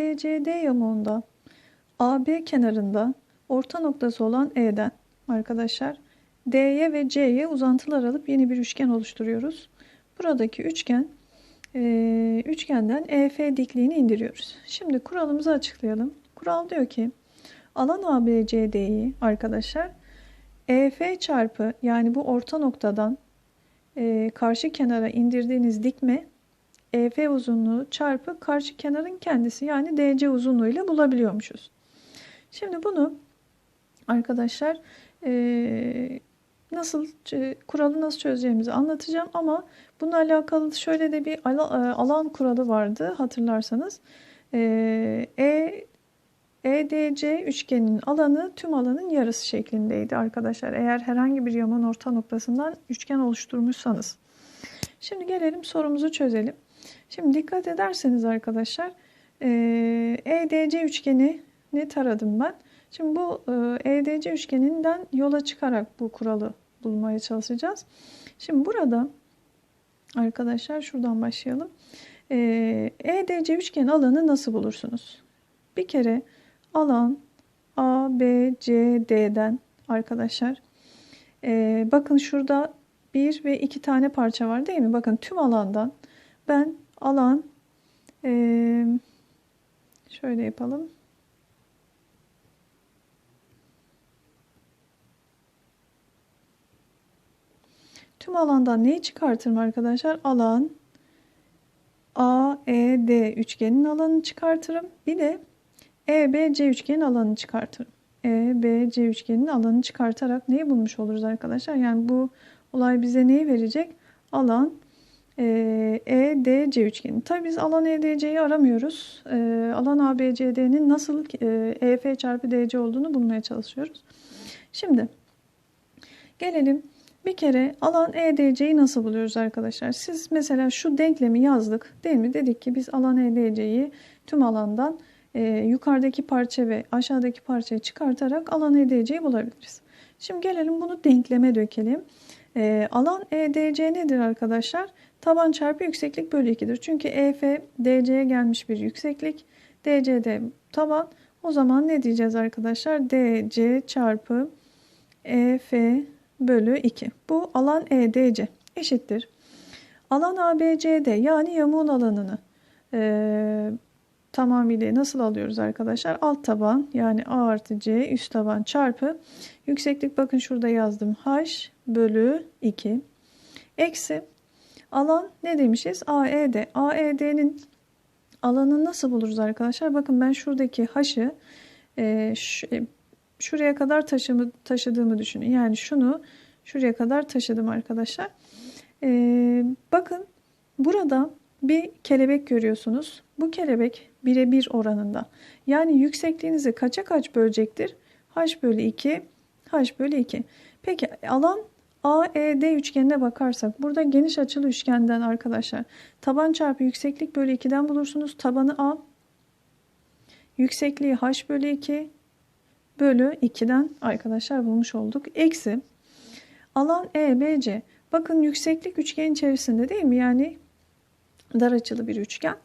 ABCD yamuğunda AB kenarında orta noktası olan E'den arkadaşlar D'ye ve C'ye uzantılar alıp yeni bir üçgen oluşturuyoruz. Buradaki üçgen e, üçgenden EF dikliğini indiriyoruz. Şimdi kuralımızı açıklayalım. Kural diyor ki alan ABCD'yi arkadaşlar EF çarpı yani bu orta noktadan e, karşı kenara indirdiğiniz dikme EF uzunluğu çarpı karşı kenarın kendisi yani DC uzunluğu ile bulabiliyormuşuz. Şimdi bunu arkadaşlar e, nasıl e, kuralı nasıl çözeceğimizi anlatacağım ama bununla alakalı şöyle de bir alan kuralı vardı hatırlarsanız. E, EDC üçgenin alanı tüm alanın yarısı şeklindeydi arkadaşlar. Eğer herhangi bir yaman orta noktasından üçgen oluşturmuşsanız. Şimdi gelelim sorumuzu çözelim. Şimdi dikkat ederseniz arkadaşlar EDC üçgenini taradım ben. Şimdi bu EDC üçgeninden yola çıkarak bu kuralı bulmaya çalışacağız. Şimdi burada arkadaşlar şuradan başlayalım. EDC üçgen alanı nasıl bulursunuz? Bir kere alan A, B, C, D'den arkadaşlar. Bakın şurada bir ve iki tane parça var değil mi? Bakın tüm alandan ben alan e, şöyle yapalım. Tüm alandan neyi çıkartırım arkadaşlar? Alan A, E, D üçgenin alanını çıkartırım. Bir de EBC üçgenin alanını çıkartırım. EBC üçgenin alanını çıkartarak neyi bulmuş oluruz arkadaşlar? Yani bu olay bize neyi verecek? Alan EDC üçgeni. Tabi biz alan EDC'yi aramıyoruz. E, alan ABCD'nin nasıl e, EF çarpı DC olduğunu bulmaya çalışıyoruz. Şimdi gelelim bir kere alan EDC'yi nasıl buluyoruz arkadaşlar? Siz mesela şu denklemi yazdık değil mi? Dedik ki biz alan EDC'yi tüm alandan e, yukarıdaki parça ve aşağıdaki parçayı çıkartarak alan EDC'yi bulabiliriz. Şimdi gelelim bunu denkleme dökelim. E, alan EDC nedir arkadaşlar? Taban çarpı yükseklik bölü 2'dir. Çünkü EF DC'ye gelmiş bir yükseklik. DC'de taban. O zaman ne diyeceğiz arkadaşlar? DC çarpı EF bölü 2. Bu alan EDC eşittir. Alan ABCD yani yamuğun alanını e, tamamıyla nasıl alıyoruz arkadaşlar? Alt taban yani A artı C üst taban çarpı yükseklik bakın şurada yazdım H bölü 2 eksi alan ne demişiz? AED. AED'nin alanını nasıl buluruz arkadaşlar? Bakın ben şuradaki H'ı e, e, şuraya kadar taşımı, taşıdığımı düşünün. Yani şunu şuraya kadar taşıdım arkadaşlar. E, bakın burada bir kelebek görüyorsunuz. Bu kelebek birebir oranında. Yani yüksekliğinizi kaça kaç bölecektir? h bölü 2, h bölü 2. Peki alan AED üçgenine bakarsak burada geniş açılı üçgenden arkadaşlar taban çarpı yükseklik bölü 2'den bulursunuz. Tabanı A, yüksekliği h bölü 2 bölü 2'den arkadaşlar bulmuş olduk. Eksi alan EBC. Bakın yükseklik üçgen içerisinde değil mi? Yani dar açılı bir üçgen.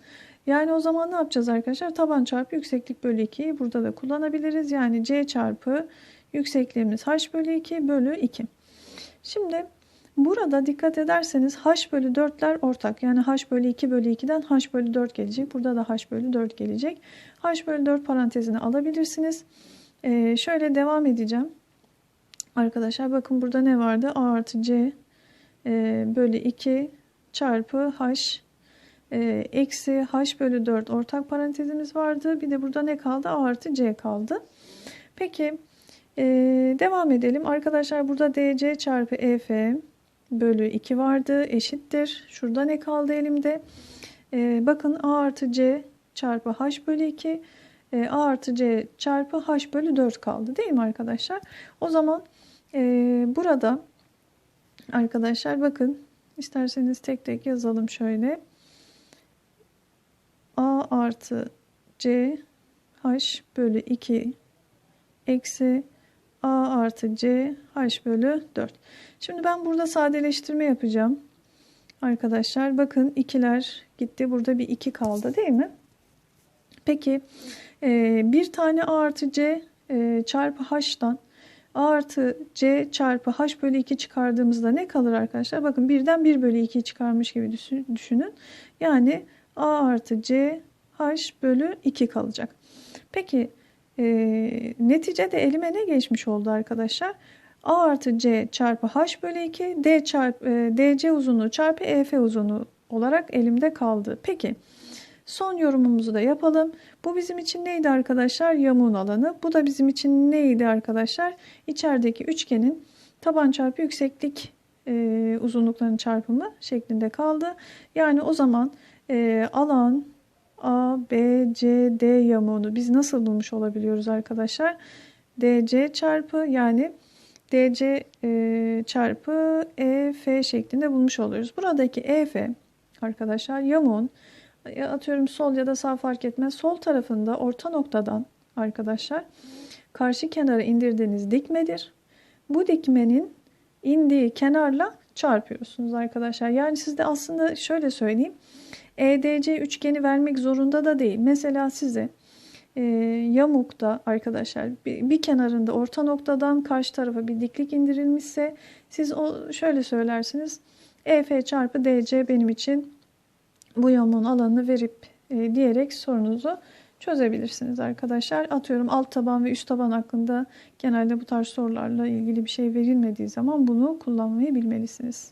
Yani o zaman ne yapacağız arkadaşlar? Taban çarpı yükseklik bölü 2'yi burada da kullanabiliriz. Yani C çarpı yüksekliğimiz h bölü 2 bölü 2. Şimdi burada dikkat ederseniz h bölü 4'ler ortak. Yani h bölü 2 bölü 2'den h bölü 4 gelecek. Burada da h bölü 4 gelecek. h bölü 4 parantezini alabilirsiniz. Ee, şöyle devam edeceğim. Arkadaşlar bakın burada ne vardı? a artı c e, bölü 2 çarpı h e, eksi h bölü 4 ortak parantezimiz vardı. Bir de burada ne kaldı? a artı c kaldı. Peki e, devam edelim. Arkadaşlar burada dc çarpı ef bölü 2 vardı. Eşittir. Şurada ne kaldı elimde? E, bakın a artı c çarpı h bölü 2 e, a artı c çarpı h bölü 4 kaldı değil mi arkadaşlar? O zaman e, burada arkadaşlar bakın isterseniz tek tek yazalım şöyle a artı c h bölü 2 eksi a artı c h bölü 4. Şimdi ben burada sadeleştirme yapacağım. Arkadaşlar bakın ikiler gitti. Burada bir 2 kaldı değil mi? Peki e, bir tane A artı C e, çarpı H'tan A artı C çarpı H bölü 2 çıkardığımızda ne kalır arkadaşlar? Bakın birden 1 bölü 2'yi çıkarmış gibi düşün- düşünün. Yani A artı C H bölü 2 kalacak. Peki e, neticede elime ne geçmiş oldu arkadaşlar? A artı C çarpı H bölü 2 D çarpı, e, DC uzunluğu çarpı EF uzunluğu olarak elimde kaldı. Peki son yorumumuzu da yapalım. Bu bizim için neydi arkadaşlar? Yamuğun alanı. Bu da bizim için neydi arkadaşlar? İçerideki üçgenin taban çarpı yükseklik e, uzunluklarının çarpımı şeklinde kaldı. Yani o zaman e, alan A, B, C, D yamuğunu biz nasıl bulmuş olabiliyoruz arkadaşlar? DC çarpı yani DC e, çarpı EF şeklinde bulmuş oluyoruz. Buradaki EF arkadaşlar yamuğun ya atıyorum sol ya da sağ fark etmez. Sol tarafında orta noktadan arkadaşlar karşı kenara indirdiğiniz dikmedir. Bu dikmenin indiği kenarla çarpıyorsunuz arkadaşlar. Yani sizde aslında şöyle söyleyeyim. EDC üçgeni vermek zorunda da değil. Mesela size e, yamukta arkadaşlar bir, bir kenarında orta noktadan karşı tarafa bir diklik indirilmişse siz o şöyle söylersiniz. EF çarpı DC benim için bu yamuğun alanını verip e, diyerek sorunuzu çözebilirsiniz arkadaşlar. Atıyorum alt taban ve üst taban hakkında genelde bu tarz sorularla ilgili bir şey verilmediği zaman bunu kullanmayı bilmelisiniz.